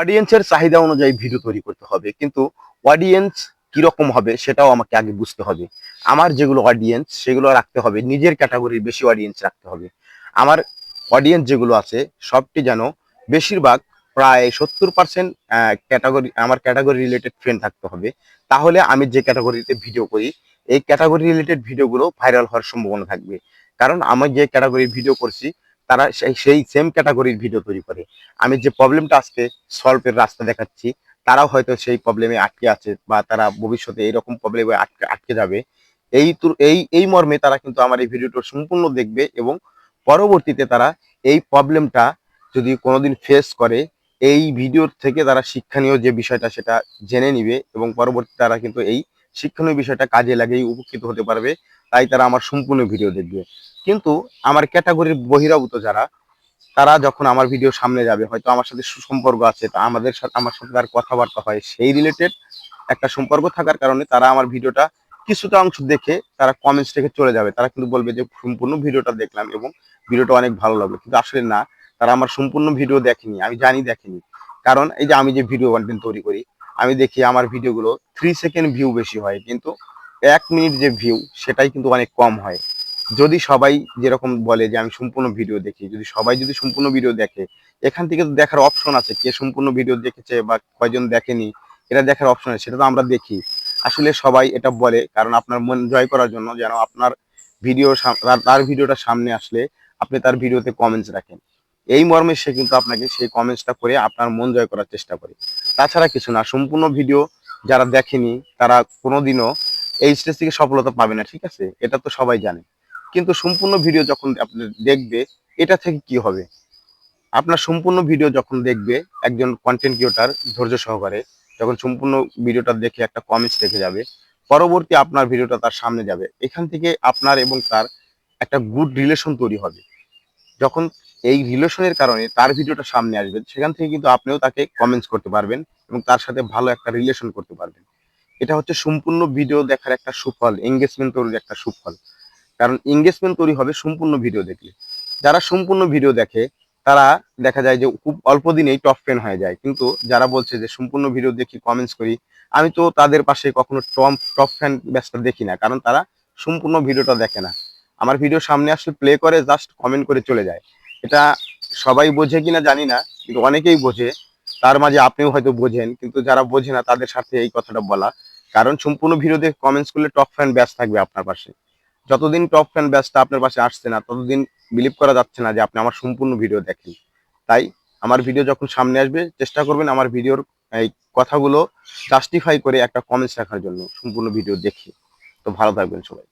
অডিয়েন্সের চাহিদা অনুযায়ী ভিডিও তৈরি করতে হবে। কিন্তু অডিয়েন্স কীরকম হবে সেটাও আমাকে আগে বুঝতে হবে। আমার যেগুলো অডিয়েন্স সেগুলো রাখতে হবে। নিজের ক্যাটাগরির বেশি অডিয়েন্স রাখতে হবে। আমার অডিয়েন্স যেগুলো আছে, সবটি যেন বেশিরভাগ প্রায় সত্তর পার্সেন্ট ক্যাটাগরি আমার ক্যাটাগরি রিলেটেড ফ্রেন্ড থাকতে হবে। তাহলে আমি যে ক্যাটাগরিতে ভিডিও করি, এই ক্যাটাগরি রিলেটেড ভিডিওগুলো ভাইরাল হওয়ার সম্ভাবনা থাকবে। কারণ আমি যে ক্যাটাগরির ভিডিও করছি তারা সেই সেম ক্যাটাগরির ভিডিও তৈরি করে। আমি যে প্রবলেমটা আজকে সলভের রাস্তা দেখাচ্ছি, তারাও হয়তো সেই প্রবলেমে আটকে আছে বা তারা ভবিষ্যতে এইরকম প্রবলেমে আটকে আটকে যাবে। এই এই এই মর্মে তারা কিন্তু আমার এই ভিডিওটা সম্পূর্ণ দেখবে এবং পরবর্তীতে তারা এই প্রবলেমটা যদি কোনোদিন ফেস করে, এই ভিডিওর থেকে তারা শিক্ষণীয় যে বিষয়টা সেটা জেনে নিবে এবং পরবর্তী তারা কিন্তু এই শিক্ষণীয় বিষয়টা কাজে লাগিয়ে উপকৃত হতে পারবে। তাই তারা আমার সম্পূর্ণ ভিডিও দেখবে। কিন্তু আমার ক্যাটাগরির বহিরাভূত যারা, তারা যখন আমার ভিডিও সামনে যাবে, হয়তো আমার সাথে সুসম্পর্ক আছে, তা আমাদের সাথে, আমার সাথে তার কথাবার্তা হয়, সেই রিলেটেড একটা সম্পর্ক থাকার কারণে তারা আমার ভিডিওটা কিছুটা অংশ দেখে তারা কমেন্টস রেখে চলে যাবে। তারা কিন্তু বলবে যে, সম্পূর্ণ ভিডিওটা দেখলাম এবং ভিডিওটা অনেক ভালো লাগল। কিন্তু আসলে না, তারা আমার সম্পূর্ণ ভিডিও দেখেনি, আমি জানি দেখেনি। কারণ এই যে আমি যে ভিডিও কন্টেন্ট তৈরি করি, আমি দেখি আমার ভিডিওগুলো থ্রি সেকেন্ড ভিউ বেশি হয়, কিন্তু এক মিনিট যে ভিউ সেটাই কিন্তু অনেক কম হয়। যদি সবাই যেরকম বলে যে আমি সম্পূর্ণ ভিডিও দেখি, যদি সবাই যদি সম্পূর্ণ ভিডিও দেখে, এখান থেকে তো দেখার অপশন আছে, কে সম্পূর্ণ ভিডিও দেখেছে বা কয়জন দেখেনি, এটা দেখার অপশন আছে, সেটা তো আমরা দেখি। আসলে সবাই এটা বলে, কারণ আপনার মন জয় করার জন্য যেন আপনার ভিডিও তার ভিডিওটা সামনে আসলে আপনি তার ভিডিওতে কমেন্টস রাখেন। এই মর্মে সে কিন্তু আপনাকে সেই কমেন্টসটা করে আপনার মন জয় করার চেষ্টা করে। তাছাড়া কিছু না, সম্পূর্ণ ভিডিও যারা দেখেনি, তারা কোনোদিনও এই স্টেজ থেকে সফলতা পাবে না, ঠিক আছে? এটা তো সবাই জানে। কিন্তু সম্পূর্ণ ভিডিও যখন আপনি দেখবে, এটা থেকে কি হবে? আপনার সম্পূর্ণ ভিডিও যখন দেখবে, একজন কন্টেন্ট ক্রিয়েটার ধৈর্য সহকারে যখন সম্পূর্ণ ভিডিওটা দেখে একটা কমেন্টস দেখে যাবে, পরবর্তী আপনার ভিডিওটা তার সামনে যাবে। এখান থেকে আপনার এবং তার একটা গুড রিলেশন তৈরি হবে। যখন এই রিলেশনের কারণে তার ভিডিওটা সামনে আসবে, সেখান থেকে কিন্তু আপনিও তাকে কমেন্টস করতে পারবেন এবং তার সাথে ভালো একটা রিলেশন করতে পারবেন। এটা হচ্ছে সম্পূর্ণ ভিডিও দেখার একটা সুফল এঙ্গেজমেন্ট তৈরির একটা সুফল। কারণ এঙ্গেজমেন্ট তৈরি হবে সম্পূর্ণ ভিডিও দেখলে। যারা সম্পূর্ণ ভিডিও দেখে, তারা দেখা যায় যে খুব অল্প দিনেই টপ ফ্যান হয়ে যায়। কিন্তু যারা বলছে যে সম্পূর্ণ ভিডিও দেখি কমেন্টস করি, আমি তো তাদের পাশে কখনো টপ টপ ফ্যান ব্যাচটা দেখি না। কারণ তারা সম্পূর্ণ ভিডিওটা দেখে না। আমার ভিডিও সামনে আসলে প্লে করে জাস্ট কমেন্ট করে চলে যায়। এটা সবাই বোঝে কিনা জানি না, কিন্তু অনেকেই বোঝে। তার মাঝে আপনিও হয়তো বোঝেন, কিন্তু যারা বোঝে না, তাদের সাথে এই কথাটা বলা। কারণ সম্পূর্ণ ভিডিও দেখে কমেন্টস করলে টপ ফ্যান ব্যাচ থাকবে আপনার পাশে। যতদিন টপ ফ্যান ব্যাচটা আপনার পাশে আসছে না, ততদিন বিলিভ করা যাচ্ছে না যে আপনি আমার সম্পূর্ণ ভিডিও দেখেন। তাই আমার ভিডিও যখন সামনে আসবে, চেষ্টা করবেন আমার ভিডিওর এই কথাগুলো জাস্টিফাই করে একটা কমেন্টস রাখার জন্য সম্পূর্ণ ভিডিও দেখে। তো ভালো থাকবেন সবাই।